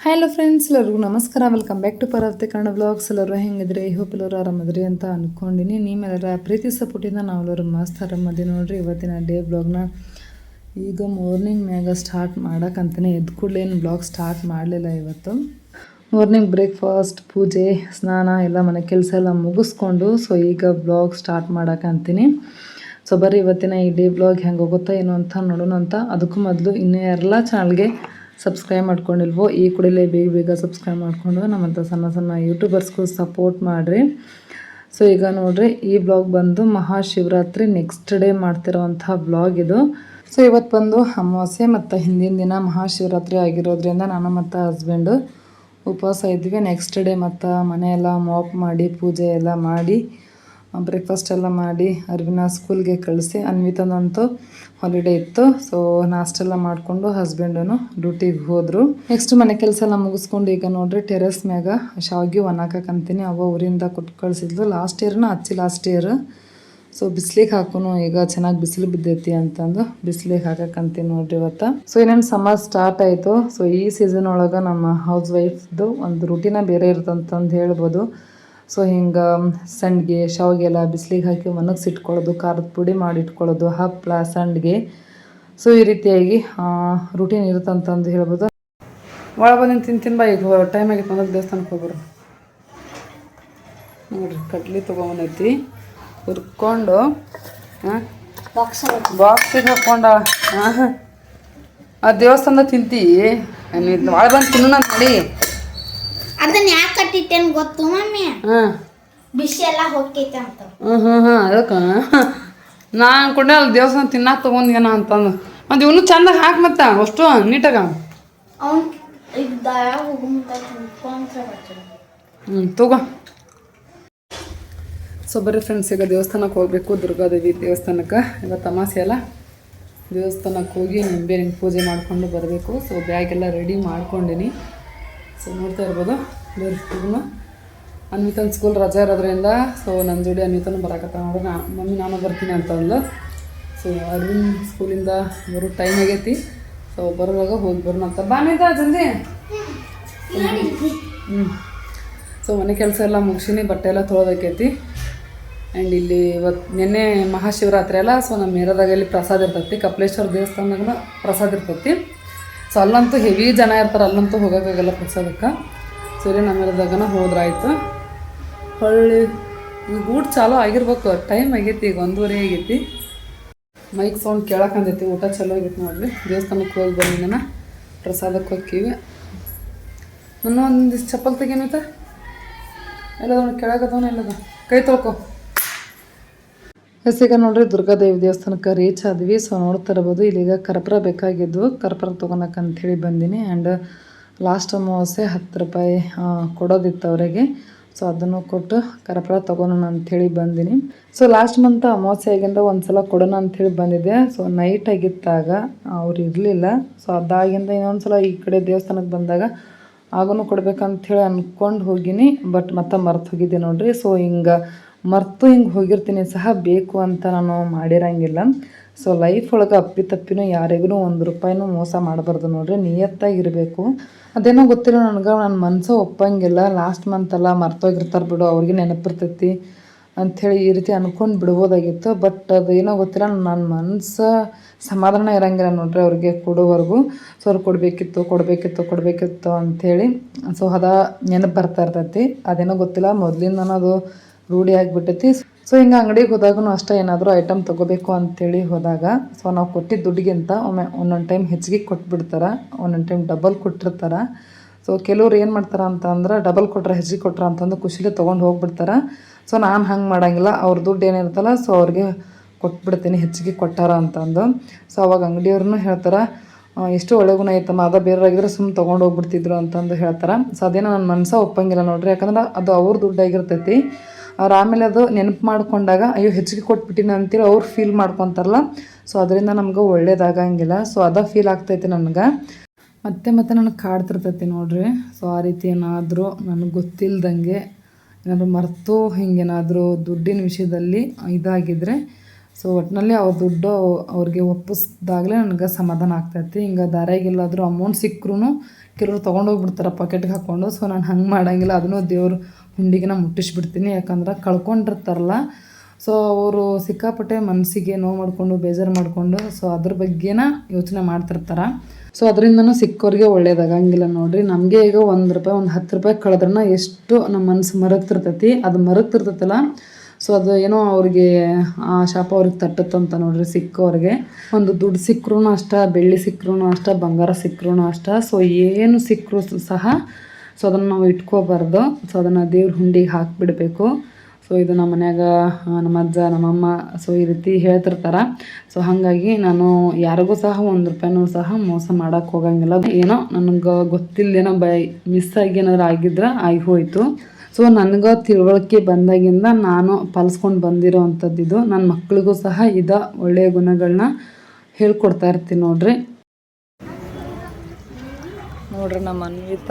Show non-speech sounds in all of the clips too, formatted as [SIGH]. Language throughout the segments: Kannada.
ಹಲೋ ಫ್ರೆಂಡ್ಸ್ ಎಲ್ಲರಿಗೂ ನಮಸ್ಕಾರ. Welcome back to Parvati Kannada blogs ಎಲ್ಲರೂ ಹೆಂಗಿದ್ರಿ? ಹೋಪ್ ಎಲ್ಲರೂ ಆರಾಮದ್ರಿ ಅಂತ ಅಂದ್ಕೊಂಡಿನಿ ನಿಮ್ಮೆಲ್ಲರ ಪ್ರೀತಿ ಸಪೋರ್ಟಿಂದ ನಾವೆಲ್ಲರೂ ಮಸ್ತ್ ಆರಾಮದಿ ನೋಡ್ರಿ. ಇವತ್ತಿನ ಡೇ ಬ್ಲಾಗ್ನ ಈಗ ಮಾರ್ನಿಂಗ್ ಮ್ಯಾಗ ಸ್ಟಾರ್ಟ್ ಮಾಡೋಕ್ಕಂತಲೇ ಎದ್ದು ಕೂಡಲೇ ಏನು ಬ್ಲಾಗ್ ಸ್ಟಾರ್ಟ್ ಮಾಡಲಿಲ್ಲ ಇವತ್ತು. ಮಾರ್ನಿಂಗ್ ಬ್ರೇಕ್ಫಾಸ್ಟ್ ಪೂಜೆ, ಸ್ನಾನ, ಎಲ್ಲ ಮನೆ ಕೆಲಸ ಎಲ್ಲ ಮುಗಿಸ್ಕೊಂಡು ಸೊ ಈಗ ಬ್ಲಾಗ್ ಸ್ಟಾರ್ಟ್ ಮಾಡೋಕ್ಕಂತೀನಿ ಸೊ ಬರ್ರಿ ಇವತ್ತಿನ ಈ ಡೇ ಬ್ಲಾಗ್ ಹೆಂಗೆ ಹೋಗುತ್ತಾ ಏನು ಅಂತ ನೋಡೋಣ ಅಂತ ಅದಕ್ಕೂ ಮೊದಲು ಇನ್ನೂ ಎಲ್ಲ ಚಾನಲ್ಗೆ ಸಬ್ಸ್ಕ್ರೈಬ್ ಮಾಡ್ಕೊಂಡಿಲ್ವೋ, ಈ ಕೂಡಲೇ ಬೇಗ ಬೇಗ ಸಬ್ಸ್ಕ್ರೈಬ್ ಮಾಡಿಕೊಂಡು ನಮ್ಮಂಥ ಸಣ್ಣ ಸಣ್ಣ ಯೂಟ್ಯೂಬರ್ಸ್ಗೂ ಸಪೋರ್ಟ್ ಮಾಡಿರಿ. ಸೊ ಈಗ ನೋಡ್ರಿ, ಈ ಬ್ಲಾಗ್ ಬಂದು ಮಹಾಶಿವರಾತ್ರಿ ನೆಕ್ಸ್ಟ್ ಡೇ ಮಾಡ್ತಿರೋವಂಥ ಬ್ಲಾಗ್ ಇದು. ಸೊ ಇವತ್ತು ಬಂದು ಅಮಾವಾಸ್ಯೆ ಮತ್ತು ಹಿಂದಿನ ದಿನ ಮಹಾಶಿವರಾತ್ರಿ ಆಗಿರೋದ್ರಿಂದ ನಾನು ಮತ್ತು ಹಸ್ಬೆಂಡು ಉಪವಾಸ ಇದ್ವಿ. ನೆಕ್ಸ್ಟ್ ಡೇ ಮತ್ತು ಮನೆಯೆಲ್ಲ ಮಾಪ್ ಮಾಡಿ, ಪೂಜೆ ಎಲ್ಲ ಮಾಡಿ ಬ್ರೇಕ್ಫಾಸ್ಟ್ ಎಲ್ಲ ಮಾಡಿ ಅರ್ವಿನ ಸ್ಕೂಲ್ಗೆ ಕಳಿಸಿ ಅನ್ವಿತನಂತೂ ಹಾಲಿಡೇ ಇತ್ತು. ಸೊ ನಾಷ್ಟೆಲ್ಲ ಮಾಡಿಕೊಂಡು ಹಸ್ಬೆಂಡನು ಡ್ಯೂಟಿಗೆ ಹೋದರು. ನೆಕ್ಸ್ಟ್ ಮನೆ ಕೆಲಸ ಎಲ್ಲ ಮುಗಿಸ್ಕೊಂಡು ಈಗ ನೋಡ್ರಿ ಟೆರೆಸ್ ಮ್ಯಾಗ ಶಾವಿಗೆ ಒಣಾಕಂತೀನಿ ಅವ ಊರಿಂದ ಕೊಟ್ಟು ಕಳಿಸಿದ್ಲು. ಲಾಸ್ಟ್ ಇಯರ್ನ ಹಚ್ಚಿ ಲಾಸ್ಟ್ ಇಯರ್ ಸೊ ಬಿಸಿಲಿಗೆ ಹಾಕೋನು ಈಗ ಚೆನ್ನಾಗಿ ಬಿಸಿಲು ಬಿದ್ದೈತಿ ಅಂತಂದು ಬಿಸಿಲಿಗೆ ಹಾಕಕ್ಕಂತೀನಿ ನೋಡ್ರಿ ಇವತ್ತು. ಸೊ ಏನೇನು ಸಮರ್ ಸ್ಟಾರ್ಟ್ ಆಯಿತು. ಸೊ ಈ ಸೀಸನ್ ಒಳಗೆ ನಮ್ಮ ಹೌಸ್ ವೈಫ್ದು ಒಂದು ರುಟೀನ ಬೇರೆ ಇರ್ತಂತಂದು ಹೇಳ್ಬೋದು. ಸೊ ಹಿಂಗೆ ಸಂಡಿಗೆ ಶಾವಿಗೆ ಎಲ್ಲ ಬಿಸಿಲಿಗೆ ಹಾಕಿ ಒಣಗಿಸಿಟ್ಕೊಳ್ಳೋದು ಖಾರದ ಪುಡಿ ಮಾಡಿ ಇಟ್ಕೊಳ್ಳೋದು ಹಪ್ಪಳ ಸಂಡಿಗೆ. ಸೊ ಈ ರೀತಿಯಾಗಿ ರುಟೀನ್ ಇರುತ್ತಂತಂದು ಹೇಳ್ಬೋದು. ಒಳ ಬಂದಿನ ತಿಂತೀನಿ ಬಾ ಈಗ ಟೈಮ್ ಆಗಿತ್ತು ಅಂದ್ರೆ ದೇವಸ್ಥಾನಕ್ಕೆ ಹೋಗ್ಬರು ನೋಡ್ರಿ, ಕಡ್ಲಿ ತೊಗೊಂಬಂದೈತಿ ಹುರ್ಕೊಂಡು ಹಾಂ ಬಾಕ್ಸಿಗೆ ಹಾಕೊಂಡ, ಆ ದೇವಸ್ಥಾನದ ತಿಂತಿ. ಒಳ ಬಂದು ತಿನ್ನು ಅಂತ ಕಟ್ಟಿಟ್ಟೇನು ಗೊತ್ತು ಮಮ್ಮಿ ಹಾಂ. ಬಿಸಿ ಎಲ್ಲ ಹೋಗ್ತೈತೆ ಅಂತ. ಹ್ಮ್ ಹ್ಮ್ ಅದಕ್ಕೆ? ನಾ ಅನ್ಕೊಂಡೆ ಅಲ್ಲಿ ದೇವಸ್ಥಾನ ತಿನ್ನಾಕ ತೊಗೊಂಡ್ಯಾನ ಅಂತಂದು. ಮತ್ತೆ ಇವನು ಚಂದ ಹಾಕಿ ಮತ್ತೆ ಅಷ್ಟು ನೀಟಾಗ? ಅವ್ನು ಈಗ ಹ್ಞೂ ತಗೋ. ಸೊ ಬರ್ರಿ ಫ್ರೆಂಡ್ಸ್ ಈಗ ದೇವಸ್ಥಾನಕ್ಕೆ ಹೋಗಬೇಕು ದುರ್ಗಾದೇವಿ ದೇವಸ್ಥಾನಕ್ಕೆ. ಇವತ್ತು ತಮಾಸೆ ಅಲ್ಲ. ದೇವಸ್ಥಾನಕ್ಕೆ ಹೋಗಿ ನಿಂಬೆ ನಿಂಗೆ ಪೂಜೆ ಮಾಡಿಕೊಂಡು ಬರಬೇಕು. ಸೊ ಬ್ಯಾಗ್ ಎಲ್ಲ ರೆಡಿ ಮಾಡ್ಕೊಂಡಿನಿ. ಸೊ ನೋಡ್ತಾ ಇರ್ಬೋದು. ಇದನ್ನು ಅನ್ವಿತನ ಸ್ಕೂಲ್ ರಜಾ ಇರೋದ್ರಿಂದ ಸೊ ನನ್ನ ಜೋಡಿ ಅನ್ವಿತನ ಬರಾಕತ್ತ ನೋಡ್ರಿ ನಾ ಮಮ್ಮಿ, ನಾನು ಬರ್ತೀನಿ ಅಂತಂದು ಸೊ ಅರವಿಂದ್ ಸ್ಕೂಲಿಂದ ಬರೋ ಟೈಮ್ ಆಗೈತಿ. ಸೊ ಬರುವಾಗ ಹೋಗಿ ಬರೋಣ ಅಂತ. ಬಾನಿದ ಜಲ್ದಿ. ಹ್ಞೂ ಸೊ ಮನೆ ಕೆಲಸ ಎಲ್ಲ ಮುಗಿಸಿನಿ, ಬಟ್ಟೆ ಎಲ್ಲ ತೊಳೋದಕ್ಕೈತಿ ಆ್ಯಂಡ್ ಇಲ್ಲಿ ಇವತ್ತು ನಿನ್ನೆ ಮಹಾಶಿವರಾತ್ರಿ ಅಲ್ಲ ಸೊ ನಮ್ಮ ಮೇರದಾಗ ಇಲ್ಲಿ ಪ್ರಸಾದ ಇರ್ತೈತಿ. ಕಪಿಲೇಶ್ವರ ದೇವಸ್ಥಾನದಾಗ ಪ್ರಸಾದ ಇರ್ತೈತಿ. ಸೊ ಅಲ್ಲಂತೂ ಹೆವಿ ಜನ ಇರ್ತಾರೆ, ಅಲ್ಲಂತೂ ಹೋಗೋಕ್ಕಾಗಲ್ಲ ಪ್ರಸಾದಕ್ಕೆ. ಸರಿ ನಮ್ಮ ಏರಿಯಾದಾಗನ ಹೋದ್ರಾಯ್ತು. ಹೊಳ್ಳಿ ಈಗ ಊಟ ಚಾಲೂ ಆಗಿರ್ಬೇಕು. ಟೈಮ್ ಆಗೈತಿ, ಈಗ ಒಂದೂವರೆ ಆಗೈತಿ. ಮೈಕ್ ಸೌಂಡ್ ಕೇಳಕ್ಕಂದೈತಿ ಊಟ ಚಲೋ ಆಗೈತಿ ನೋಡ್ರಿ. ದೇವಸ್ಥಾನಕ್ಕೆ ಹೋಗಿ ಬಂದಿದ್ದಾನ ಪ್ರಸಾದಕ್ಕೆ ಹೋಗ್ತೀವಿ. ನನ್ನ ಒಂದಿಷ್ಟು ಚಪ್ಪಲ್ ತೆಗೇನೈತ ಎಲ್ಲದ ಕೆಳಗದವನ ಎಲ್ಲದ? ಕೈ ತೊಳ್ಕೊ. ಈಗ ನೋಡ್ರಿ ದುರ್ಗಾದೇವಿ ದೇವಸ್ಥಾನಕ್ಕೆ ರೀಚ್ ಆದ್ವಿ. ಸೊ ನೋಡ್ತಾ ಇರ್ಬೋದು, ಇಲ್ಲಿಗ ಕರ್ಪೂರ ಬೇಕಾಗಿದ್ವು ಕರ್ಪೂರ ತೊಗೊಳಕ್ಕೆ ಹೇಳಿ ಬಂದೀನಿ. ಆ್ಯಂಡ್ ಲಾಸ್ಟ್ ಅಮಾವಾಸ್ಯೆ ಹತ್ತು ರೂಪಾಯಿ ಕೊಡೋದಿತ್ತು ಅವರಿಗೆ. ಸೊ ಅದನ್ನು ಕೊಟ್ಟು ಕರ್ಪೂರ ತೊಗೊಳೋಣ ಅಂಥೇಳಿ ಬಂದೀನಿ. ಸೊ ಲಾಸ್ಟ್ ಮಂತ್ ಅಮಾವಾಸ್ಯೆ ಆಗಿಂದ ಒಂದು ಸಲ ಕೊಡೋಣ ಅಂಥೇಳಿ ಬಂದಿದ್ದೆ. ಸೊ ನೈಟ್ ಆಗಿತ್ತಾಗ ಅವ್ರು ಇರಲಿಲ್ಲ. ಸೊ ಅದಾಗಿಂದ ಇನ್ನೊಂದು ಸಲ ಈ ಕಡೆ ದೇವಸ್ಥಾನಕ್ಕೆ ಬಂದಾಗ ಆಗೂ ಕೊಡ್ಬೇಕಂಥೇಳಿ ಅಂದ್ಕೊಂಡು ಹೋಗಿನಿ. ಬಟ್ ಮತ್ತೆ ಮರ್ತು ಹೋಗಿದ್ದೆ ನೋಡ್ರಿ. ಸೊ ಹಿಂಗೆ ಮರ್ತು ಹಿಂಗೆ ಹೋಗಿರ್ತೀನಿ, ಸಹ ಬೇಕು ಅಂತ ನಾನು ಮಾಡಿರಂಗಿಲ್ಲ. ಸೊ ಲೈಫ್ ಒಳಗೆ ಅಪ್ಪಿ ತಪ್ಪಿನೂ ಯಾರಿಗೂ ಒಂದು ರೂಪಾಯಿನೂ ಮೋಸ ಮಾಡಬಾರ್ದು ನೋಡ್ರಿ, ನಿಯತ್ತಾಗಿರಬೇಕು. ಅದೇನೋ ಗೊತ್ತಿಲ್ಲ ನನಗೆ ನನ್ನ ಮನಸ್ಸು ಒಪ್ಪಂಗಿಲ್ಲ. ಲಾಸ್ಟ್ ಮಂತೆಲ್ಲ ಮರ್ತೋಗಿರ್ತಾರೆ ಬಿಡು, ಅವ್ರಿಗೆ ನೆನಪಿರ್ತೈತಿ ಅಂಥೇಳಿ ಈ ರೀತಿ ಅಂದ್ಕೊಂಡು ಬಿಡ್ಬೋದಾಗಿತ್ತು. ಬಟ್ ಅದು ಏನೋ ಗೊತ್ತಿಲ್ಲ ನನ್ನ ಮನಸ್ಸು ಸಮಾಧಾನ ಇರಂಗಿಲ್ಲ ನೋಡ್ರಿ ಅವ್ರಿಗೆ ಕೊಡೋವರೆಗೂ. ಸೊ ಅವ್ರು ಕೊಡಬೇಕಿತ್ತು ಕೊಡಬೇಕಿತ್ತು ಕೊಡಬೇಕಿತ್ತು ಅಂಥೇಳಿ ಸೊ ಅದ ನೆನಪು ಬರ್ತಾ ಇರ್ತೈತಿ. ಅದೇನೋ ಗೊತ್ತಿಲ್ಲ ಮೊದಲಿಂದ ಅದು ರೂಢಿ ಆಗಿಬಿಟ್ಟೈತಿ. ಸೊ ಹಿಂಗೆ ಅಂಗಡಿಗೆ ಹೋದಾಗೂ ಅಷ್ಟೇ ಏನಾದರೂ ಐಟಮ್ ತೊಗೋಬೇಕು ಅಂತೇಳಿ ಹೋದಾಗ ಸೊ ನಾವು ಕೊಟ್ಟಿದ್ದ ದುಡ್ಡಿಗಿಂತ ಒಮ್ಮೆ ಒಂದೊಂದು ಟೈಮ್ ಹೆಚ್ಚಿಗೆ ಕೊಟ್ಬಿಡ್ತಾರೆ, ಒಂದೊಂದು ಟೈಮ್ ಡಬಲ್ ಕೊಟ್ಟಿರ್ತಾರೆ. ಸೊ ಕೆಲವ್ರು ಏನು ಮಾಡ್ತಾರೆ ಅಂತಂದ್ರೆ ಡಬಲ್ ಕೊಟ್ರೆ, ಹೆಚ್ಚಿಗೆ ಕೊಟ್ರೆ ಅಂತಂದು ಖುಷಿಲೇ ತೊಗೊಂಡು ಹೋಗ್ಬಿಡ್ತಾರೆ. ಸೊ ನಾನು ಹಂಗೆ ಮಾಡಂಗಿಲ್ಲ, ಅವ್ರ ದುಡ್ಡು ಏನಿರ್ತಲ್ಲ ಸೊ ಅವ್ರಿಗೆ ಕೊಟ್ಬಿಡ್ತೀನಿ, ಹೆಚ್ಚಿಗೆ ಕೊಟ್ಟಾರ ಅಂತಂದು ಸೊ ಅವಾಗ ಅಂಗಡಿಯವ್ರು ಹೇಳ್ತಾರೆ ಎಷ್ಟು ಒಳ್ಳೆ ಗುಣ ಐತಮ್ಮ, ಅದ ಬೇರೆಯಾಗಿದ್ರೆ ಸುಮ್ಮನೆ ತೊಗೊಂಡು ಹೋಗ್ಬಿಡ್ತಿದ್ರು ಅಂತಂದು ಹೇಳ್ತಾರೆ. ಸೊ ಅದೇನೋ ನನ್ನ ಮನಸ್ಸ ಒಪ್ಪಂಗಿಲ್ಲ ನೋಡ್ರಿ, ಯಾಕಂದ್ರೆ ಅದು ಅವ್ರ ದುಡ್ಡಾಗಿರ್ತೈತಿ. ಅವ್ರು ಆಮೇಲೆ ಅದು ನೆನಪು ಮಾಡ್ಕೊಂಡಾಗ, ಅಯ್ಯೋ ಹೆಚ್ಚಿಗೆ ಕೊಟ್ಬಿಟ್ಟಿನ ಅಂತೇಳಿ ಅವ್ರು ಫೀಲ್ ಮಾಡ್ಕೊತಾರಲ್ಲ. ಸೊ ಅದರಿಂದ ನಮ್ಗೆ ಒಳ್ಳೇದಾಗಂಗಿಲ್ಲ. ಸೊ ಅದ ಫೀಲ್ ಆಗ್ತೈತಿ ನನಗೆ. ಮತ್ತೆ ಮತ್ತೆ ನನಗೆ ಕಾಡ್ತಿರ್ತೈತಿ ನೋಡ್ರಿ. ಸೊ ಆ ರೀತಿ ಏನಾದರೂ ನನಗೆ ಗೊತ್ತಿಲ್ದಂಗೆ ಏನಾದರೂ ಮರೆತು ಹಿಂಗೇನಾದರೂ ದುಡ್ಡಿನ ವಿಷಯದಲ್ಲಿ ಇದಾಗಿದ್ದರೆ ಸೊ ಒಟ್ಟಿನಲ್ಲಿ ಅವ್ರ ದುಡ್ಡು ಅವ್ರಿಗೆ ಒಪ್ಪಿಸ್ದಾಗಲೇ ನನಗೆ ಸಮಾಧಾನ ಆಗ್ತೈತಿ. ಹಿಂಗೆ ದಾರಿಯಾಗೆಲ್ಲಾದರೂ ಅಮೌಂಟ್ ಸಿಕ್ಕರೂ ಕೆಲವರು ತೊಗೊಂಡೋಗ್ಬಿಡ್ತಾರೆ ಪಾಕೆಟ್ಗೆ ಹಾಕ್ಕೊಂಡು ಸೊ ನಾನು ಹಂಗೆ ಮಾಡಂಗಿಲ್ಲ. ಅದನ್ನು ದೇವ್ರ ಹುಂಡಿಗೆ ನಾ ಮುಟ್ಟಿಸ್ಬಿಡ್ತೀನಿ, ಯಾಕಂದ್ರೆ ಕಳ್ಕೊಂಡಿರ್ತಾರಲ್ಲ. ಸೊ ಅವರು ಸಿಕ್ಕಾಪಟ್ಟೆ ಮನಸ್ಸಿಗೆ ನೋವು ಮಾಡಿಕೊಂಡು, ಬೇಜಾರು ಮಾಡಿಕೊಂಡು ಸೊ ಅದ್ರ ಬಗ್ಗೆನ ಯೋಚನೆ ಮಾಡ್ತಿರ್ತಾರೆ. ಸೊ ಅದರಿಂದನೂ ಸಿಕ್ಕೋರಿಗೆ ಒಳ್ಳೇದಾಗಂಗಿಲ್ಲ ನೋಡ್ರಿ. ನಮಗೆ ಈಗ ಒಂದು ರೂಪಾಯಿ, ಒಂದು ಹತ್ತು ರೂಪಾಯಿ ಕಳೆದ್ರನ್ನ ಎಷ್ಟು ನಮ್ಮ ಮನಸ್ಸು ಮರಗ್ತಿರ್ತೈತಿ, ಅದು ಮರಗ್ತಿರ್ತೈತಲ್ಲ. ಸೊ ಅದು ಏನೋ ಅವ್ರಿಗೆ, ಆ ಶಾಪ ಅವ್ರಿಗೆ ತಟ್ಟತ್ತಂತ ನೋಡ್ರಿ ಸಿಕ್ಕೋರಿಗೆ. ಒಂದು ದುಡ್ಡು ಸಿಕ್ಕರೂ ಅಷ್ಟ, ಬೆಳ್ಳಿ ಸಿಕ್ಕರೂ ಅಷ್ಟ, ಬಂಗಾರ ಸಿಕ್ಕರೂ ಅಷ್ಟ. ಸೊ ಏನು ಸಿಕ್ಕರೂ ಸಹ ಸೊ ಅದನ್ನು ನಾವು ಇಟ್ಕೋಬಾರ್ದು. ಸೊ ಅದನ್ನು ದೇವ್ರ ಹುಂಡಿಗೆ ಹಾಕಿಬಿಡಬೇಕು. ಸೊ ಇದು ನಮ್ಮ ಮನ್ಯಾಗ ನಮ್ಮ ಅಜ್ಜ ನಮ್ಮಮ್ಮ ಸೊ ಈ ರೀತಿ ಹೇಳ್ತಿರ್ತಾರೆ. ಸೊ ಹಾಗಾಗಿ ನಾನು ಯಾರಿಗೂ ಸಹ ಒಂದು ರೂಪಾಯಿನೂ ಸಹ ಮೋಸ ಮಾಡೋಕ್ಕೆ ಹೋಗಂಗಿಲ್ಲ. ಏನೋ ನನಗೆ ಗೊತ್ತಿಲ್ಲದೇನೋ ಬೈ ಮಿಸ್ ಆಗಿ ಏನಾದ್ರು ಆಗಿದ್ರೆ ಆಗಿ ಹೋಯಿತು. ಸೊ ನನಗೆ ತಿಳುವಳಿಕೆ ಬಂದಾಗಿಂದ ನಾನು ಪಾಲಿಸ್ಕೊಂಡು ಬಂದಿರೋ ಅಂಥದ್ದು ಇದು ನನ್ನ ಮಕ್ಕಳಿಗೂ ಸಹ ಇದ ಒಳ್ಳೆಯ ಗುಣಗಳನ್ನ ಹೇಳ್ಕೊಡ್ತಾ ಇರ್ತೀನಿ ನೋಡ್ರಿ. ನೋಡ್ರಿ ನಮ್ಮ ಅನ್ವಿತ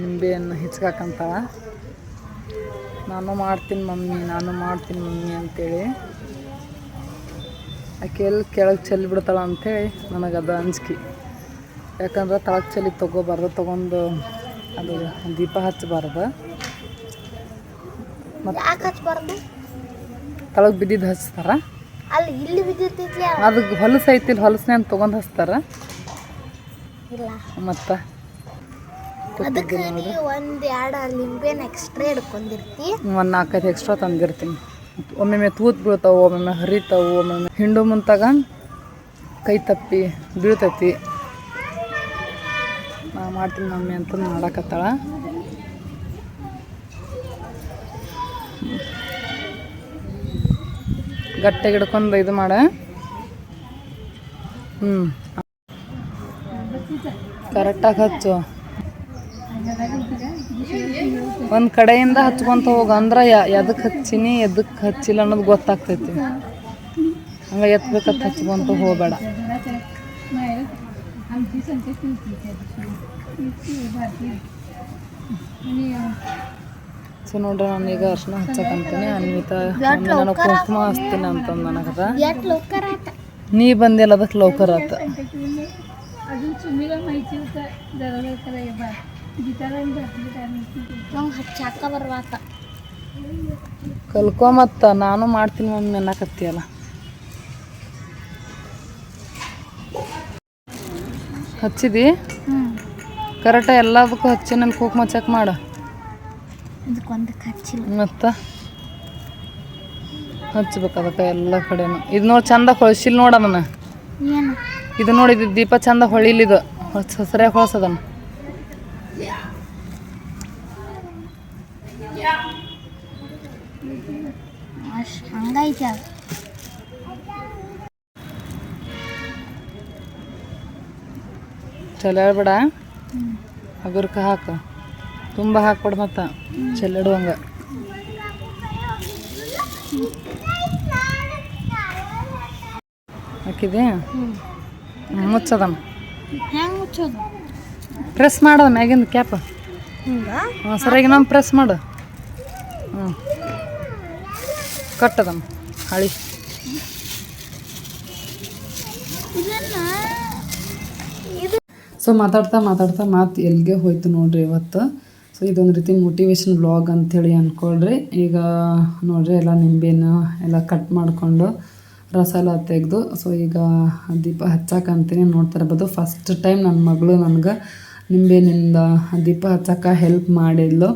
ನಿಂಬೆಯನ್ನು ಹಿಚ್ಕಾಕಂತಾಳ ನಾನು ಮಾಡ್ತೀನಿ ಮಮ್ಮಿ ನಾನು ಮಾಡ್ತೀನಿ ಮಮ್ಮಿ ಅಂತೇಳಿ. ಆಕೆ ಎಲ್ಲಿ ಕೆಳಗೆ ಚೆಲ್ಲಿ ಬಿಡ್ತಾಳ ಅಂಥೇಳಿ ನನಗೆ ಅದು ಅಂಜಿಕೆ ಯಾಕಂದ್ರೆ ತಳಗೆ ಚೆಲ್ಲಿ ತೊಗೋಬಾರ್ದು ತೊಗೊಂಡು ಅದು ದೀಪ ಹಚ್ಚಬಾರ್ದು. ಮತ್ತೆ ತಳಗೆ ಬಿದ್ದಿದ್ದು ಹಚ್ತಾರ? ಅಲ್ಲಿ ಇಲ್ಲಿ ಬಿದ್ದಿರ್ತೈತಿ ಅದಕ್ಕೆ ಹೊಲಸು ಐತಿಲ್ಲ ಹೊಲಸನೇ ಅಂತ ತೊಗೊಂಡು ಹಚ್ತಾರ? ಮತ್ತು? ಅದಕ್ಕೆ ನೀ ಒಂದು ಎರಡು ಲಿಂಬೆನ ಎಕ್ಸ್ಟ್ರಾ ಹಿಡ್ಕೊಂಡಿರ್ತಿ. ಒಂದು ನಾಲ್ಕೈದು ಎಕ್ಸ್ಟ್ರಾ ತಂದಿರ್ತೀನಿ. ಒಮ್ಮೊಮ್ಮೆ ತೂತ್ ಬೀಳ್ತಾವೆ ಒಮ್ಮೊಮ್ಮೆ ಹರಿತಾವು ಒಮ್ಮೊಮ್ಮೆ ಹಿಂಡು ಮುಂತಾಗ ಕೈ ತಪ್ಪಿ ಬೀಳ್ತೈತಿ. ನಾ ಮಾಡ್ತೀನಿ ಮಮ್ಮಿ ಅಂತ ಮಾಡಾಕತ್ತಾಳ. ಗಟ್ಟಿಗೆ ಹಿಡ್ಕೊಂಡು ಇದು ಮಾಡ. ಹ್ಞೂ ಕರೆಕ್ಟಾಗಿ ಹಚ್ಚು. ಒಂದು ಕಡೆಯಿಂದ ಹಚ್ಕೊಂತ ಹೋಗ. ಅಂದ್ರೆ ಎದಕ್ಕೆ ಹಚ್ಚಿನಿ ಎದಕ್ಕೆ ಹಚ್ಚಿಲ್ಲ ಅನ್ನೋದು ಗೊತ್ತಾಗ್ತೈತಿ. ಹಂಗೆ ಎತ್ಬೇಕಂತ ಹಚ್ಕೊಂತ ಹೋಗಬೇಡ. ಸೊ ನೋಡ್ರಿ ನಾನೀಗ ಅರ್ಶಿನ ಹಚ್ಚಕಂತೀನಿ. ಅನ್ವಿತ ಮಮ್ಮಿ ನಾನು ಕುಂಕುಮ ಹಚ್ತೀನಿ ಅಂತಂದು ನನಗದ. ನೀ ಬಂದಿಲ್ಲ ಅದಕ್ಕೆ ಲೌಕರ್ ಆತ. ನಂಗೆ ಹಚ್ಚಾಕ ಬರ್ವಾತ ಕಲ್ಕೊ ಮತ್ತ ನಾನು ಮಾಡ್ತೀನಿ ಮಮ್ಮಿ ಅನ್ನಕತ್ತೀಯಲ್ಲ. ಹಚ್ಚಿದಿ? ಕರೆಕ್ಟ ಎಲ್ಲದಕ್ಕೂ ಹಚ್ಚಿ ನನ್ನ ಕೂಕ್ ಚೆಕ್ ಮಾಡು. ಇದಕ್ಕೊಂದಕ್ಕೆ ಹಚ್ಚಿಲ್ಲ. ಮತ್ತು? ಹಚ್ಬೇಕು ಅದಕ್ಕೆ ಎಲ್ಲ ಕಡೆನು. ಇದು ನೋಡಿ ಚಂದ ಹೊಳಸಿಲ್ ನೋಡ ಅದನ್ನ. ಏನು? ಇದು ನೋಡಿ ಇದು ದೀಪ ಚಂದ ಹೊಳಿಲಿದು. ಹೊಸ ಹಸ್ರ್ಯಾಗ ಹೊಳ್ಸದನ್ನ ಅಷ್ಟು ಹಂಗೈತೆ ಅದು. ಚೆಲ್ಲಾಡ್ಬೇಡ ಹಗುರ್ಕ ಹಾಕು. ತುಂಬ ಹಾಕ್ಬೇಡ ಮತ್ತು. ಚೆಲ್ಲಾಡುವಂಗ. ಹಾಕಿದೆ ಮುಚ್ಚದಮ್ಮ. ಹೆಂಗೆ ಮುಚ್ಚೋದು? ಪ್ರೆಸ್ ಮಾಡದ ಮ್ಯಾಗಿಂದ ಕ್ಯಾಪ್. ಹ್ಞೂ ಸರಿಯಾಗಿ ನಮ್ಮ ಪ್ರೆಸ್ ಮಾಡು. ಹ್ಞೂ ಕಟ್ಟದಮ್ಮ, ಹಳಿ. ಸೊ ಮಾತಾಡ್ತಾ ಮಾತಾಡ್ತಾ ಮಾತು ಎಲ್ಲಿಗೆ ಹೋಯ್ತು ನೋಡ್ರಿ ಇವತ್ತು. ಸೊ ಇದೊಂದು ರೀತಿ ಮೋಟಿವೇಶನ್ ಬ್ಲಾಗ್ ಅಂಥೇಳಿ ಅಂದ್ಕೊಳ್ರಿ ಈಗ ನೋಡ್ರಿ, ಎಲ್ಲ ನಿಂಬೆನ ಎಲ್ಲ ಕಟ್ ಮಾಡಿಕೊಂಡು ರಸ ಎಲ್ಲ ತೆಗೆದು ಸೊ ಈಗ ದೀಪ ಹಚ್ಚಕ್ಕಂತೀನಿ ನೋಡ್ತಾ ಇರ್ಬೋದು ಫಸ್ಟ್ ಟೈಮ್ ನನ್ನ ಮಗಳು ನನಗೆ ನಿಂಬೆನಿಂದ ದೀಪ ಹಚ್ಚಕ್ಕೆ ಹೆಲ್ಪ್ ಮಾಡಿದ್ಲು.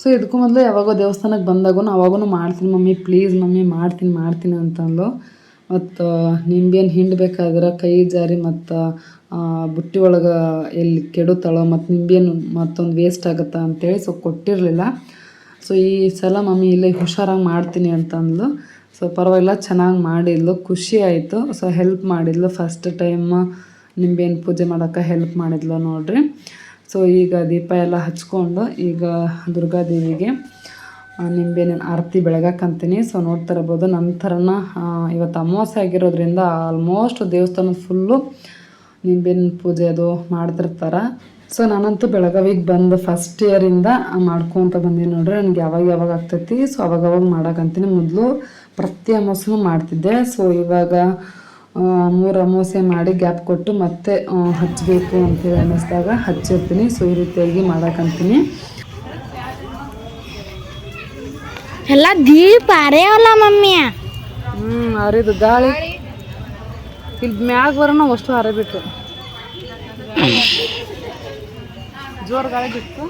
ಸೊ ಇದಕ್ಕೂ ಮೊದಲು ಯಾವಾಗೋ ದೇವಸ್ಥಾನಕ್ಕೆ ಬಂದಾಗೂ ಅವಾಗೂ ಮಾಡ್ತೀನಿ ಮಮ್ಮಿ ಪ್ಲೀಸ್ ಮಮ್ಮಿ ಮಾಡ್ತೀನಿ ಮಾಡ್ತೀನಿ ಅಂತಂದು ಮತ್ತು ನಿಂಬೆಯನ್ನು ಹಿಂಡಬೇಕಾದ್ರೆ ಕೈ ಜಾರಿ ಮತ್ತು ಬುಟ್ಟಿ ಒಳಗೆ ಎಲ್ಲಿ ಕೆಡುತ್ತಾಳೋ ಮತ್ತು ನಿಂಬೆಯನ್ನು ಮತ್ತೊಂದು ವೇಸ್ಟ್ ಆಗುತ್ತಾ ಅಂತೇಳಿ ಸೊ ಕೊಟ್ಟಿರಲಿಲ್ಲ. ಸೊ ಈ ಸಲ ಮಮ್ಮಿ ಇಲ್ಲೇ ಹುಷಾರಾಗಿ ಮಾಡ್ತೀನಿ ಅಂತಂದ್ಲು. ಸೊ ಪರವಾಗಿಲ್ಲ, ಚೆನ್ನಾಗಿ ಮಾಡಿದ್ಲು, ಖುಷಿ ಆಯಿತು. ಸೊ ಹೆಲ್ಪ್ ಮಾಡಿದ್ಲು. ಫಸ್ಟ್ ಟೈಮ್ ನಿಂಬೆಹಣ್ಣು ಪೂಜೆ ಮಾಡೋಕ್ಕೆ ಹೆಲ್ಪ್ ಮಾಡಿದ್ಲು ನೋಡ್ರಿ. ಸೊ ಈಗ ದೀಪ ಎಲ್ಲ ಹಚ್ಕೊಂಡು ಈಗ ದುರ್ಗಾದೇವಿಗೆ ನಿಂಬೆ ನಿಂಬೆಹಣ್ಣಿನ ಆರತಿ ಬೆಳಗಾಕಂತೀನಿ ಸೊ ನೋಡ್ತಾ ಇರ್ಬೋದು ನನ್ನ ಥರನ ಇವತ್ತು ಅಮಾವಾಸ್ಯೆ ಆಗಿರೋದ್ರಿಂದ ಆಲ್ಮೋಸ್ಟ್ ದೇವಸ್ಥಾನ ಫುಲ್ಲು ನಿಂಬೆಹಣ್ಣಿನ ಪೂಜೆ ಅದು ಮಾಡ್ತಿರ್ತಾರೆ. ಸೊ ನಾನಂತೂ ಬೆಳಗಾವಿಗೆ ಬಂದು ಫಸ್ಟ್ ಇಯರಿಂದ ಮಾಡ್ಕೊತ ಬಂದೀನಿ ನೋಡ್ರಿ. ನನಗೆ ಯಾವಾಗ ಯಾವಾಗ ಆಗ್ತೈತಿ? ಸೊ ಅವಾಗವಾಗ ಅವಾಗ ಮಾಡಕ್ಕಂತೀನಿ ಮೊದಲು ಪ್ರತಿ ಅಮಾವಾಸ್ಯೂ ಮಾಡ್ತಿದ್ದೆ. ಸೊ ಇವಾಗ ಮೂರು ಅಮೋಸೆ ಮಾಡಿ ಗ್ಯಾಪ್ ಕೊಟ್ಟು ಮತ್ತೆ ಹಚ್ಚಬೇಕು ಅಂತೇಳಿ ಅನ್ನಿಸ್ದಾಗ ಹಚ್ಚಿರ್ತೀನಿ. ಸೊ ಈ ರೀತಿಯಾಗಿ ಮಾಡಕ್ಕಂತೀನಿ ಎಲ್ಲ ದೀಪ ಅರೆಯವಲ್ಲ ಮಮ್ಮಿ. ಹ್ಞೂ ಅರಿದು ಗಾಳಿ. ಇಲ್ಲಿ ಮ್ಯಾಗ ಬರೋಣ ಅಷ್ಟು ಅರೆ ಬಿಟ್ಟು [COUGHS] ಜೋರು ಗಾಳಿ ಬಿಟ್ಟು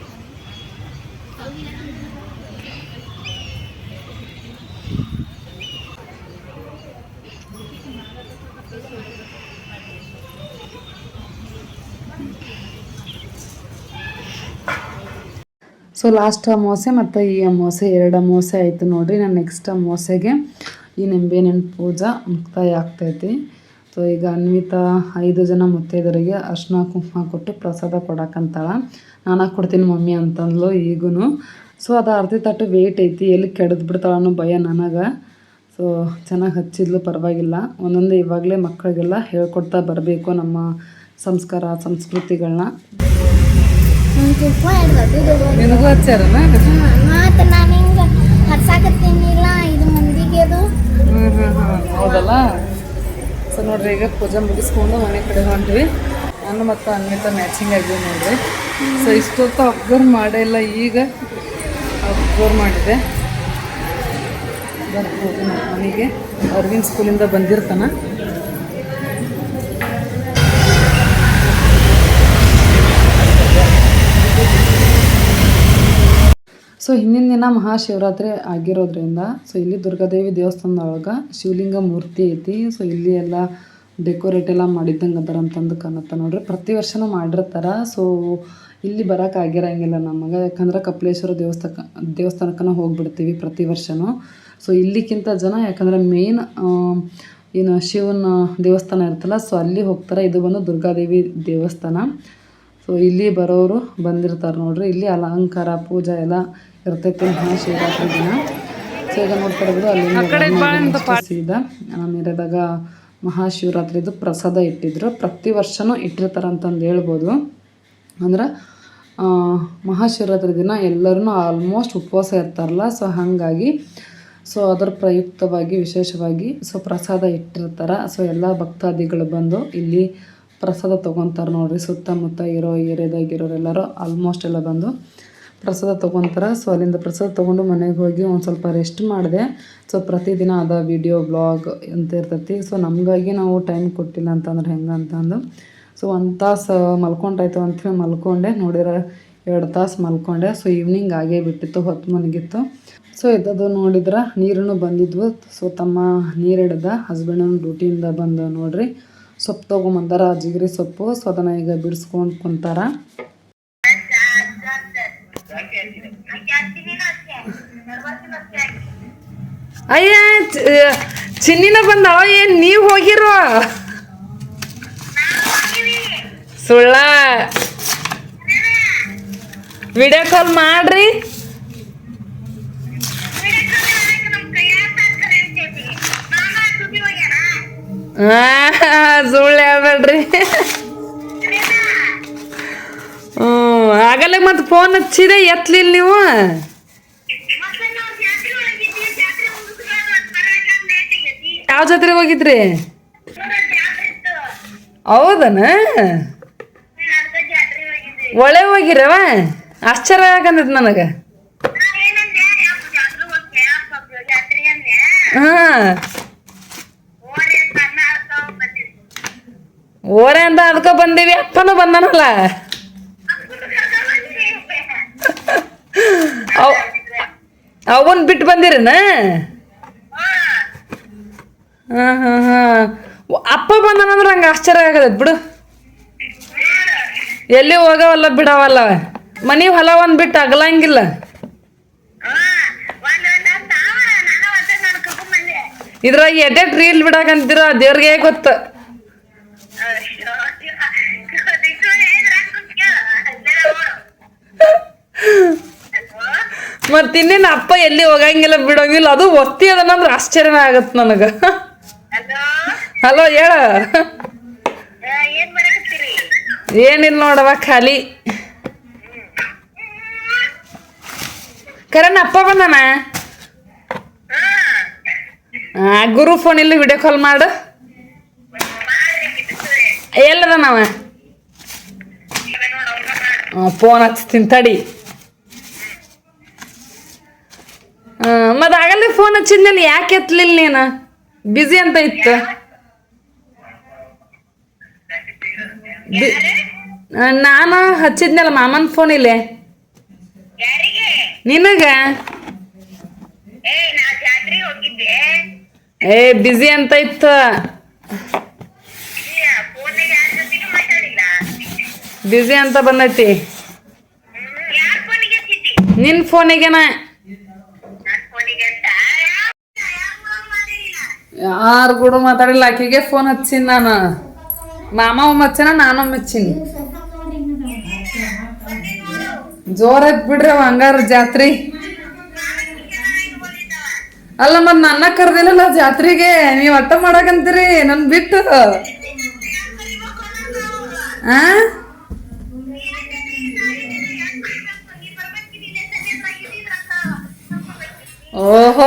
ಲಾಸ್ಟ್ ಅಮಾವಾಸ್ಯೆ ಮತ್ತು ಈ ಅಮಾವಾಸ್ಯೆ ಎರಡು ಅಮಾವಾಸ್ಯೆ ಆಯಿತು ನೋಡಿರಿ. ನಾನು ನೆಕ್ಸ್ಟ್ ಅಮಾವಾಸ್ಯೆಗೆ ಈ ನಿಂಬೆಹಣ್ಣಿನ ಪೂಜಾ ಮುಕ್ತಾಯ ಆಗ್ತೈತಿ. ಸೊ ಈಗ ಅನ್ವಿತಾ ಐದು ಜನ ಮುತ್ತೈದರಿಗೆ ಅರ್ಶಿನ ಕುಂಕುಮ ಕೊಟ್ಟು ಪ್ರಸಾದ ಕೊಡಕ್ಕಂತಾಳ ನಾನು ಕೊಡ್ತೀನಿ ಮಮ್ಮಿ ಅಂತಂದ್ಲು ಈಗೂ ಸೊ ಅದು ಅರ್ಧ ತಟ್ಟು ವೇಟ್ ಐತಿ. ಎಲ್ಲಿ ಕೆಡದ್ ಬಿಡ್ತಾಳ ಅನ್ನೋ ಭಯ ನನಗೆ. ಸೊ ಚೆನ್ನಾಗಿ ಹಚ್ಚಿದ್ಲು ಪರವಾಗಿಲ್ಲ. ಒಂದೊಂದು ಇವಾಗಲೇ ಮಕ್ಕಳಿಗೆಲ್ಲ ಹೇಳ್ಕೊಡ್ತಾ ಬರಬೇಕು ನಮ್ಮ ಸಂಸ್ಕಾರ ಸಂಸ್ಕೃತಿಗಳನ್ನ ನಿನಗೂ ಹಚ್ಚಾರನ ಮತ್ತು ನಾನು ಹಿಂಗೆ ಹರ್ಸಾಕತ್ತೀನಿಲ್ಲ ಇದು ಮಂದಿಗೆ ಅದು ಹೌದಲ್ಲ? ಸೊ ನೋಡ್ರಿ ಈಗ ಪೂಜೆ ಮುಗಿಸ್ಕೊಂಡು ಮನೆ ಕಡೆ ಹೊಂಟ್ವಿ. ನಾನು ಮತ್ತು ಅನ್ವಿತ ಮ್ಯಾಚಿಂಗ್ ಆಗಿದೆ ನೋಡ್ರಿ. ಸೊ ಇಷ್ಟೊತ್ತು ಅಬ್ಸರ್ವ್ ಮಾಡೇ ಇಲ್ಲ ಈಗ ಅಬ್ಸರ್ವ್ ಮಾಡಿದೆ. ಬರ್ಬೋದು ಮನೆಗೆ. ಅರವಿಂದ್ ಸ್ಕೂಲಿಂದ ಬಂದಿರ್ತಾನ. ಸೊ ಹಿಂದಿನ ದಿನ ಮಹಾಶಿವರಾತ್ರಿ ಆಗಿರೋದ್ರಿಂದ, ಸೊ ಇಲ್ಲಿ ದುರ್ಗಾದೇವಿ ದೇವಸ್ಥಾನದೊಳಗೆ ಶಿವಲಿಂಗ ಮೂರ್ತಿ ಐತಿ. ಸೊ ಇಲ್ಲಿ ಎಲ್ಲ ಡೆಕೋರೇಟ್ ಎಲ್ಲ ಮಾಡಿದ್ದಂಗೆ ಅದರ ಅಂತಂದು ಕಾಣುತ್ತೆ ನೋಡ್ರಿ. ಪ್ರತಿ ವರ್ಷನೂ ಮಾಡಿರ್ತಾರೆ. ಸೊ ಇಲ್ಲಿ ಬರೋಕ್ಕಾಗಿರಂಗಿಲ್ಲ ನಮಗೆ. ಯಾಕಂದ್ರೆ ಕಪಿಲೇಶ್ವರ ದೇವಸ್ಥಾನ ದೇವಸ್ಥಾನಕ್ಕನ ಹೋಗ್ಬಿಡ್ತೀವಿ ಪ್ರತಿ ವರ್ಷನೂ. ಸೊ ಇಲ್ಲಿಕ್ಕಿಂತ ಜನ, ಯಾಕಂದ್ರೆ ಮೇನ್ ಏನು ಶಿವನ ದೇವಸ್ಥಾನ ಇರ್ತಲ್ಲ, ಸೊ ಅಲ್ಲಿ ಹೋಗ್ತಾರೆ. ಇದು ಬಂದು ದುರ್ಗಾದೇವಿ ದೇವಸ್ಥಾನ. ಸೊ ಇಲ್ಲಿ ಬರೋರು ಬಂದಿರ್ತಾರೆ ನೋಡ್ರಿ. ಇಲ್ಲಿ ಅಲಂಕಾರ, ಪೂಜೆ ಎಲ್ಲ ಇರ್ತೈತಿ ಮಹಾಶಿವರಾತ್ರಿ ದಿನ. ಸೊ ಈಗ ನೋಡ್ತಾ ಅಲ್ಲಿ ಸೀದಾ ನಮ್ಮ ಏರಿಯಾದಾಗ ಮಹಾಶಿವರಾತ್ರಿದು ಪ್ರಸಾದ ಇಟ್ಟಿದ್ರು. ಪ್ರತಿ ವರ್ಷನೂ ಇಟ್ಟಿರ್ತಾರೆ ಅಂತಂದು ಹೇಳ್ಬೋದು. ಅಂದ್ರೆ ಮಹಾಶಿವರಾತ್ರಿ ದಿನ ಎಲ್ಲರೂ ಆಲ್ಮೋಸ್ಟ್ ಉಪವಾಸ ಇರ್ತಾರಲ್ಲ. ಸೊ ಹಾಗಾಗಿ ಸೊ ಅದರ ಪ್ರಯುಕ್ತವಾಗಿ ವಿಶೇಷವಾಗಿ ಸೊ ಪ್ರಸಾದ ಇಟ್ಟಿರ್ತಾರೆ. ಸೊ ಎಲ್ಲ ಭಕ್ತಾದಿಗಳು ಬಂದು ಇಲ್ಲಿ ಪ್ರಸಾದ ತೊಗೊತಾರೆ ನೋಡ್ರಿ. ಸುತ್ತಮುತ್ತ ಇರೋ ಏರಿಯಾದಾಗಿರೋರೆಲ್ಲರೂ ಆಲ್ಮೋಸ್ಟ್ ಎಲ್ಲ ಬಂದು ಪ್ರಸಾದ ತೊಗೊತಾರೆ ಸೊ ಅಲ್ಲಿಂದ ಪ್ರಸಾದ ತೊಗೊಂಡು ಮನೆಗೆ ಹೋಗಿ ಒಂದು ಸ್ವಲ್ಪ ರೆಸ್ಟ್ ಮಾಡಿದೆ. ಸೊ ಪ್ರತಿದಿನ ಅದ ವಿಡಿಯೋ ಬ್ಲಾಗ್ ಅಂತ ಇರ್ತೈತಿ. ಸೊ ನಮಗಾಗಿ ನಾವು ಟೈಮ್ ಕೊಟ್ಟಿಲ್ಲ ಅಂತಂದ್ರೆ ಹೆಂಗೆ ಅಂತಂದು. ಸೊ ಒಂದು ತಾಸು ಮಲ್ಕೊಂಡಾಯ್ತು ಅಂತ ಮಲ್ಕೊಂಡೆ. ನೋಡಿರ ಎರಡು ತಾಸು ಮಲ್ಕೊಂಡೆ. ಸೊ ಈವ್ನಿಂಗ್ ಆಗೇ ಬಿಟ್ಟಿತ್ತು, ಹೊತ್ತು ಮನಗಿತ್ತು. ಸೊ ಇದ್ದದ್ದು ನೋಡಿದ್ರೆ ನೀರನ್ನು ಬಂದಿದ್ವು. ಸೊ ತಮ್ಮ ನೀರು ಹಿಡ್ದ ಹಸ್ಬೆಂಡನು ಡ್ಯೂಟಿಯಿಂದ ಬಂದು ನೋಡ್ರಿ. ಸೊಪ್ಪು ತೊಗೊಂಬಂದಾರ, ಜಿಗರಿ ಸೊಪ್ಪು. ಸೊ ಅದನ್ನು ಈಗ ಬಿಡಿಸ್ಕೊಂಡು ಕುಂತಾರ. ಅಯ್ಯ ಚಿನ್ನಿನ ಬಂದಾವ ಏನ್ ನೀವು ಹೋಗಿರೋ? ಸುಳ್ಳ. ವಿಡಿಯೋ ಕಾಲ್ ಮಾಡ್ರಿ. ಸುಳ್ಳು ಹೇಳ್ಬೇಡ್ರಿ. ಆಗಲೇ ಮತ್ತೆ ಫೋನ್ ಹಚ್ಚಿದೆ ಎತ್ತಲಿಲ್ಲ ನೀವು? ಯಾವ ಜಾತ್ರೆಗೆ ಹೋಗಿದ್ರಿ? ಹೌದನ? ಒಳ್ಳೆ ಹೋಗಿರವ? ಆಶ್ಚರ್ಯ ಆಗಂದದ ನನಗೆ. ಹಾಂ. ಓರೆ ಅಂತ ಅದಕ್ಕೆ ಬಂದೀವಿ ಅಪ್ಪನೂ ಬಂದನಲ್ಲ ಅವ್ ಅವನ್ ಬಿಟ್ಟು ಬಂದಿರನ? ಹಾಂ ಹಾಂ ಹಾಂ. ಅಪ್ಪ ಬಂದನಂದ್ರೆ ಹಂಗೆ ಆಶ್ಚರ್ಯ ಆಗದ ಬಿಡು. ಎಲ್ಲಿ ಹೋಗವಲ್ಲ ಬಿಡವಲ್ಲ. ಮನೆ ಹೊಲ ಒಂದು ಬಿಟ್ಟು ಅಗಲಂಗಿಲ್ಲ. ಇದ್ರಾಗ ಎಡೆಟ್ ರೀಲ್ ಬಿಡಾಕಂತೀರ ದೇವ್ರಿಗೆ ಗೊತ್ತು? ಮತ್ತೆ ಇನ್ನೇನು ಅಪ್ಪ ಎಲ್ಲಿ ಹೋಗಂಗಿಲ್ಲ ಬಿಡೋಂಗಿಲ್ಲ ಅದು ಒತ್ತಿ ಅದನ್ನಂದ್ರೆ ಆಶ್ಚರ್ಯನ ಆಗತ್ತೆ ನನಗೆ. ಹಲೋ? ಹೇಳ. ಏನಿಲ್ಲ ನೋಡವ ಖಾಲಿ. ಕರನ್ ಅಪ್ಪ ಬಂದನ? ಗುರು ಫೋನ್ ಇಲ್ಲಿ ವಿಡಿಯೋ ಕಾಲ್ ಮಾಡು. ಎಲ್ಲದ ನಾವ ಫೋನ್ ಹಚ್ತೀನಿ ತಡಿ. ಮತ್ತು ಆಗಲ್ಲೇ ಫೋನ್ ಹಚ್ಚಿದ್ಮೇಲೆ ಯಾಕೆ ಎತ್ತಲಿಲ್ಲ ನೀನು? ಬ್ಯುಸಿ ಅಂತ ಇತ್ತು? ನಾನು ಹಚ್ಚಿದ್ನಲ್ಲ ಮಾಮನ್ ಫೋನ್ ಇಲ್ಲೇ. ನಿನಗ? ಏ ಬ್ಯುಸಿ ಅಂತ ಇತ್ತು. ಬ್ಯುಸಿ ಅಂತ ಬಂದೈತಿ. ನಿನ್ ಫೋನಿಗೆನ ಯಾರು ಕೂಡ ಮಾತಾಡಿಲ್ಲ, ಆಕೆಗೆ ಫೋನ್ ಹಚ್ಚಿನಿ ನಾನು. ಮಾಮ ಒಮ್ಮೆ ಹಚ್ಚಿನ ನಾನು ಹಚ್ಚಿನಿ. ಜೋರೈತ್ ಬಿಡ್ರಿ ಅವ, ಹಂಗಾರ ಜಾತ್ರಿ. ಅಲ್ಲ ಮತ್ ನನ್ನ ಕರ್ದಿಲ್ಲಲ್ಲ ಜಾತ್ರೆಗೆ, ನೀವ್ ಅಟ್ಟ ಮಾಡಕಂತೀರಿ, ನನ್ ಬಿಟ್ಟು. ಆ? ಓಹೋ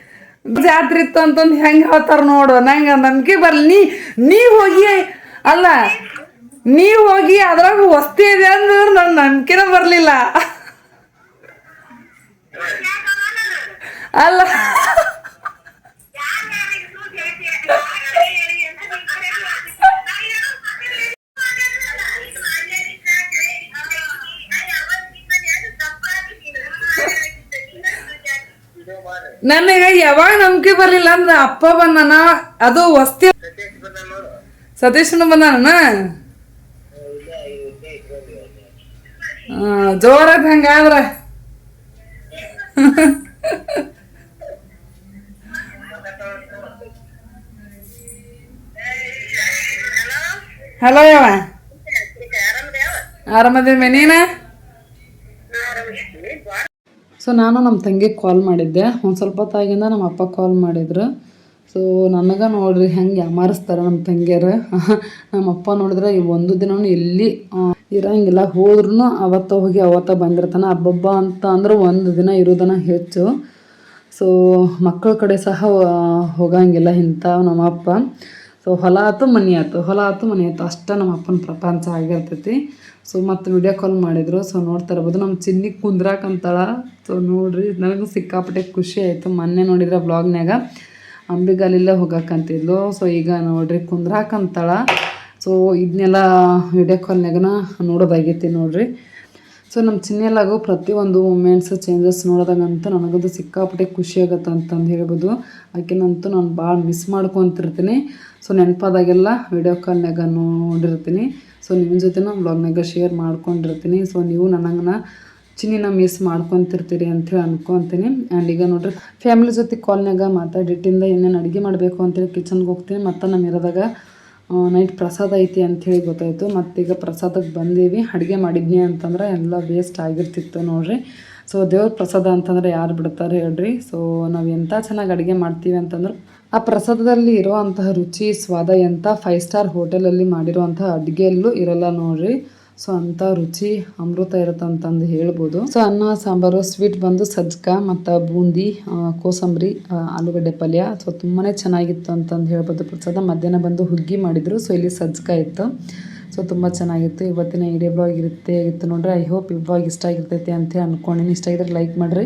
ಜಾತ್ರೆ ಇತ್ತು ಅಂತಂದು ಹೆಂಗೆ ಹೇಳ್ತಾರ ನೋಡು. ನಂಗೆ ನಂಬಿಕೆ ಬರಲಿ. ನೀ ನೀ ಹೋಗಿ ಅಲ್ಲ ನೀ ಹೋಗಿ ಅದ್ರಾಗ ವಸ್ತಿ ಇದೆ ಅಂದ್ರೆ ನನ್ ನಂಬಿಕೆನೇ ಬರಲಿಲ್ಲ. ಅಲ್ಲ. ನನಗೆ ಯಾವಾಗ ನಂಬಿಕೆ ಬರ್ಲಿಲ್ಲ ಅಂದ್ರ ಅಪ್ಪ ಬಂದನ? ಅದು ವಸ್ತಿ ಸತೀಶ್ ಬಂದನ? ಜೋರ ಸತೀಶ್ನು ಬಂದಾನ. ಜೋರಾಗ ಹಂಗಾದ್ರ ಹಲೋ ಯಾವ ಆರಾಮದೇವ? ನೀನ? ಸೊ ನಾನು ನಮ್ಮ ತಂಗಿಗೆ ಕಾಲ್ ಮಾಡಿದ್ದೆ. ಒಂದು ಸ್ವಲ್ಪ ಹೊತ್ತಾಗಿಂದ ನಮ್ಮ ಅಪ್ಪ ಕಾಲ್ ಮಾಡಿದ್ರು. ಸೊ ನನಗೆ ನೋಡ್ರಿ ಹೆಂಗೆ ಯಾಮಾರಿಸ್ತಾರೆ ನಮ್ಮ ತಂಗಿಯರು. [LAUGHS] ನಮ್ಮ ಅಪ್ಪ ನೋಡಿದ್ರೆ ಈ ಒಂದು ದಿನ ಎಲ್ಲಿ ಇರೋಂಗಿಲ್ಲ. ಹೋದ್ರೂ ಅವತ್ತ ಹೋಗಿ ಅವತ್ತ ಬಂದಿರ್ತಾನೆ. ಹಬ್ಬಬ್ಬ ಅಂತ ಅಂದ್ರೆ ಒಂದು ದಿನ ಇರೋದನ್ನ ಹೆಚ್ಚು. ಸೊ ಮಕ್ಕಳ ಕಡೆ ಸಹ ಹೋಗಂಗಿಲ್ಲ ಇಂಥ ನಮ್ಮ ಅಪ್ಪ. ಸೊ ಹೊಲ ಆತು ಮನೆ ಆಯ್ತು ಹೊಲ ಆತು ಮನೆ ಆಯ್ತು ಅಷ್ಟೇ ನಮ್ಮ ಅಪ್ಪನ ಪ್ರಪಂಚ ಆಗಿರ್ತೈತಿ. ಸೊ ಮತ್ತೆ ವಿಡಿಯೋ ಕಾಲ್ ಮಾಡಿದ್ರು. ಸೊ ನೋಡ್ತಾ ಇರ್ಬೋದು. ನಮ್ಮ ಚಿನ್ನಿ ಕುಂದ್ರಾಕಂತಾಳ ಸೊ ನೋಡ್ರಿ, ನನಗೂ ಸಿಕ್ಕಾಪಟ್ಟೆ ಖುಷಿ ಆಯಿತು. ಮೊನ್ನೆ ನೋಡಿದ್ರೆ ಬ್ಲಾಗ್ನ್ಯಾಗ ಅಂಬಿಗಾಲಿಲ್ಲೇ ಹೋಗಕ್ಕಂತಿದ್ಲು ಸೊ ಈಗ ನೋಡ್ರಿ ಕುಂದ್ರಾಕಂತಾಳ ಸೊ ಇದನ್ನೆಲ್ಲ ವಿಡಿಯೋ ಕಾಲ್ನಾಗನ ನೋಡೋದಾಗೈತಿ ನೋಡ್ರಿ. ಸೊ ನಮ್ಮ ಚಿನ್ನೆಲ್ಲಾಗೂ ಪ್ರತಿಯೊಂದು ಮೂಮೆಂಟ್ಸ್ ಚೇಂಜಸ್ ನೋಡಿದಾಗಂತೂ ನನಗದು ಸಿಕ್ಕಾಪಟ್ಟೆ ಖುಷಿ ಆಗುತ್ತೆ ಅಂತಂದು ಹೇಳ್ಬೋದು. ಆಕೆನಂತೂ ನಾನು ಭಾಳ ಮಿಸ್ ಮಾಡ್ಕೊತಿರ್ತೀನಿ. ಸೊ ನೆನಪಾದಾಗೆಲ್ಲ ವಿಡಿಯೋ ಕಾಲ್ನಾಗ ನೋಡಿರ್ತೀನಿ. ಸೊ ನಿಮ್ಮ ಜೊತೆ ನಾನು ಬ್ಲಾಗ್ನಾಗ ಶೇರ್ ಮಾಡ್ಕೊಂಡಿರ್ತೀನಿ. ಸೊ ನೀವು ನನಗನ್ನ ಚಿನ್ನಿನ ಮಿಸ್ ಮಾಡ್ಕೊತಿರ್ತೀರಿ ಅಂಥೇಳಿ ಅನ್ಕೊತೀನಿ. ಆ್ಯಂಡ್ ಈಗ ನೋಡ್ರಿ ಫ್ಯಾಮಿಲಿ ಜೊತೆ ಕಾಲ್ನಾಗ ಮಾತಾಡಿಟ್ಟಿಂದ ಏನೇನು ಅಡುಗೆ ಮಾಡಬೇಕು ಅಂತೇಳಿ ಕಿಚನ್ಗೆ ಹೋಗ್ತೀನಿ. ಮತ್ತು ನಮ್ಮ ಇರೋದಾಗ ನೈಟ್ ಪ್ರಸಾದ ಐತಿ ಅಂಥೇಳಿ ಗೊತ್ತಾಯಿತು. ಈಗ ಪ್ರಸಾದಕ್ಕೆ ಬಂದೀವಿ. ಅಡುಗೆ ಮಾಡಿದ್ನಿ ಅಂತಂದ್ರೆ ಎಲ್ಲ ವೇಸ್ಟ್ ಆಗಿರ್ತಿತ್ತು ನೋಡ್ರಿ. ಸೊ ದೇವ್ರ ಪ್ರಸಾದ ಅಂತಂದ್ರೆ ಯಾರು ಬಿಡ್ತಾರೆ ಹೇಳ್ರಿ. ಸೊ ನಾವು ಎಂಥ ಚೆನ್ನಾಗಿ ಅಡುಗೆ ಮಾಡ್ತೀವಿ ಅಂತಂದ್ರೆ ಆ ಪ್ರಸಾದದಲ್ಲಿ ಇರುವಂತಹ ರುಚಿ, ಸ್ವಾದ ಎಂಥ ಫೈವ್ ಸ್ಟಾರ್ ಹೋಟೆಲಲ್ಲಿ ಮಾಡಿರುವಂತಹ ಅಡುಗೆಯಲ್ಲೂ ಇರಲ್ಲ ನೋಡ್ರಿ. ಸೊ ಅಂಥ ರುಚಿ ಅಮೃತ ಇರುತ್ತೆ ಅಂತಂದು ಹೇಳ್ಬೋದು. ಸೊ ಅನ್ನ, ಸಾಂಬಾರು ಸ್ವೀಟ್ ಬಂದು ಸಜ್ಕ ಮತ್ತು ಬೂಂದಿ ಕೋಸಂಬರಿ ಆಲೂಗಡ್ಡೆ ಪಲ್ಯ. ಸೊ ತುಂಬಾ ಚೆನ್ನಾಗಿತ್ತು ಅಂತಂದು ಹೇಳ್ಬೋದು ಪ್ರಸಾದ. ಮಧ್ಯಾಹ್ನ ಬಂದು ಹುಗ್ಗಿ ಮಾಡಿದರು. ಸೊ ಇಲ್ಲಿ ಸಜ್ಕ ಇತ್ತು. ಸೊ ತುಂಬ ಚೆನ್ನಾಗಿತ್ತು. ಇವತ್ತಿನ ಇಡೀ ಬ್ಲಾಗ್ ಇರುತ್ತೆ ಇತ್ತು ನೋಡ್ರಿ. ಐ ಹೋಪ್ ಈ ಇಷ್ಟ ಆಗಿರ್ತೈತಿ ಅಂತ ಅನ್ಕೊಂಡಿನಿ ಇಷ್ಟ ಆಗಿದ್ರೆ ಲೈಕ್ ಮಾಡಿರಿ.